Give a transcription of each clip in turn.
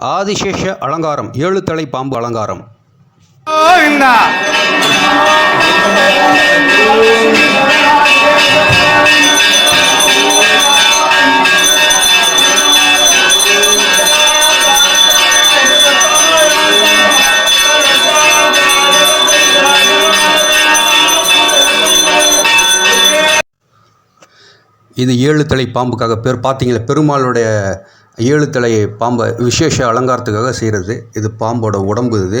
ஆதிசேஷ அலங்காரம் ஏழு தலை பாம்பு அலங்காரம். இது ஏழு தலை பாம்புக்காக பேர் பார்த்தீங்களா பெருமாளுடைய ஏழு தலை பாம்பை விசேஷ அலங்காரத்துக்காக செய்கிறது. இது பாம்போட உடம்பு இது.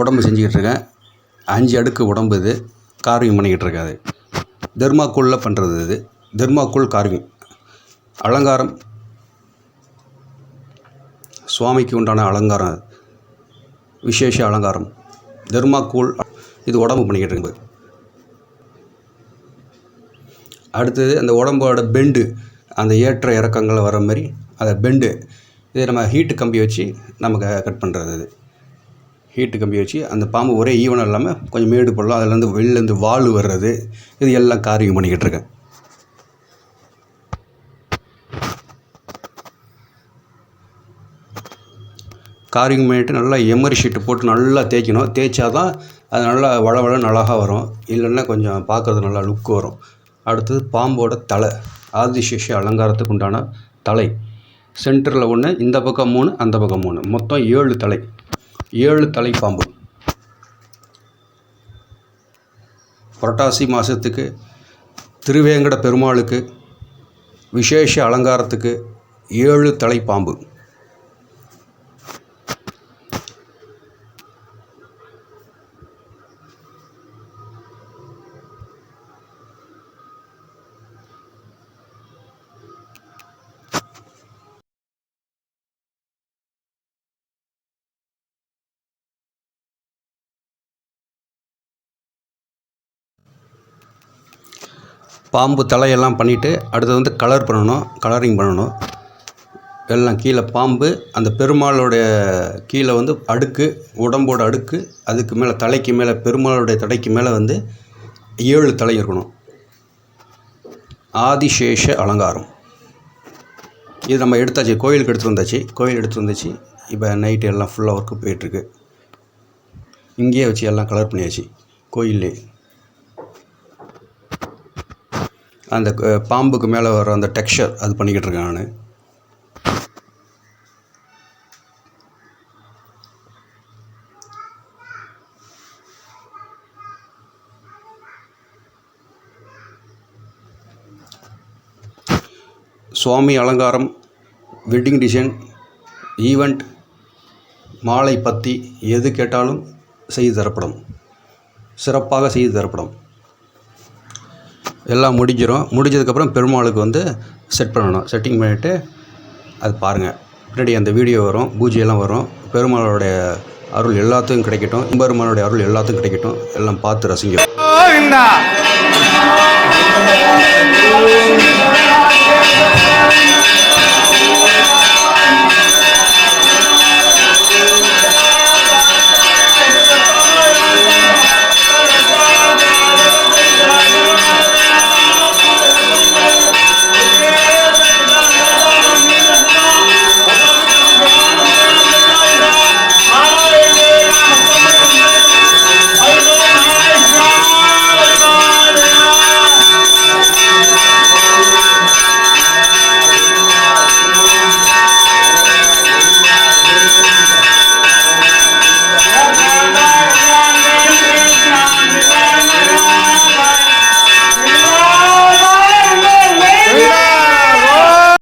உடம்பு செஞ்சுக்கிட்டு இருக்கேன். அஞ்சு அடுக்கு உடம்பு இது. காரியம் பண்ணிக்கிட்டு இருக்கேன் அது. தெர்மாக்கோலில் பண்ணுறது இது. தெர்மாக்கோல் கார்விங் அலங்காரம். சுவாமிக்கு உண்டான அலங்காரம் அது. விசேஷ அலங்காரம். தெர்மாக்கோல் இது உடம்பு பண்ணிக்கிட்டு இருக்குது அடுத்தது அந்த உடம்போட பெண்டு. அந்த ஏற்ற இறக்கங்கள் வர மாதிரி அதை பெண்டு இதே நம்ம ஹீட்டு கம்பி வச்சு நமக்கு கட் பண்ணுறது அது. ஹீட்டு கம்பி வச்சு அந்த பாம்பு ஒரே ஈவனம் இல்லாமல் கொஞ்சம் மேடு போடலாம். அதுலேருந்து வெளிலேருந்து வால் வர்றது இது எல்லாம் காரியம் பண்ணிக்கிட்டு இருக்கேன். காரிங் பண்ணிட்டு நல்லா எமரி ஷீட்டு போட்டு நல்லா தேய்க்கணும். தேய்ச்சா தான் அது நல்லா வளவளன்னு அழகாக வரும். இல்லைன்னா கொஞ்சம் பார்க்குறது நல்லா லுக் வரும். அடுத்தது பாம்போட தலை. ஆதிசேஷ அலங்காரத்துக்கு உண்டான தலை. சென்டரில் ஒன்று இந்த பக்கம் மூணு அந்த பக்கம் மூணு. மொத்தம் ஏழு தலை. ஏழு தலை பாம்பு. புரட்டாசி மாதத்துக்கு திருவேங்கட பெருமாளுக்கு விசேஷ அலங்காரத்துக்கு ஏழு தலை பாம்பு. பாம்பு தலையெல்லாம் பண்ணிவிட்டு அடுத்தது வந்து கலர் பண்ணணும் கலரிங் பண்ணணும். எல்லாம் கீழே பாம்பு அந்த பெருமாளுடைய கீழே வந்து அடுக்கு உடம்போட அடுக்கு அதுக்கு மேலே தலைக்கு மேலே பெருமாளுடைய தலைக்கு மேலே வந்து ஏழு தலை இருக்கணும். ஆதிசேஷ அலங்காரம். இது நம்ம எடுத்தாச்சு கோயிலுக்கு எடுத்துகிட்டு வந்தாச்சு கோயில் எடுத்துகிட்டு வந்தாச்சு. இப்போ நைட்டு எல்லாம் ஃபுல்லாக ஒர்க்கு போயிட்டுருக்கு. இங்கேயே வச்சு எல்லாம் கலர் பண்ணியாச்சு கோயிலே அந்த பாம்புக்கு மேலே வர அந்த டெக்ஸ்சர் அது பண்ணிக்கிட்டு இருக்கேன் நான். சுவாமி அலங்காரம் வெட்டிங் டிசைன் ஈவெண்ட் மாலை பற்றி எது கேட்டாலும் செய்து தரப்படும். சிறப்பாக செய்து தரப்படும். எல்லாம் முடிஞ்சிடும் முடிஞ்சதுக்கப்புறம் பெருமாளுக்கு வந்து செட் பண்ணணும். செட்டிங் பண்ணிவிட்டு அது பாருங்கள் பின்னாடி அந்த வீடியோ வரும். பூஜையெல்லாம் வரும். பெருமாளோடைய அருள் எல்லாத்துக்கும் கிடைக்கட்டும். பெருமாளுடைய அருள் எல்லாத்துக்கும் கிடைக்கட்டும். எல்லாம் பார்த்து ரசிங்க.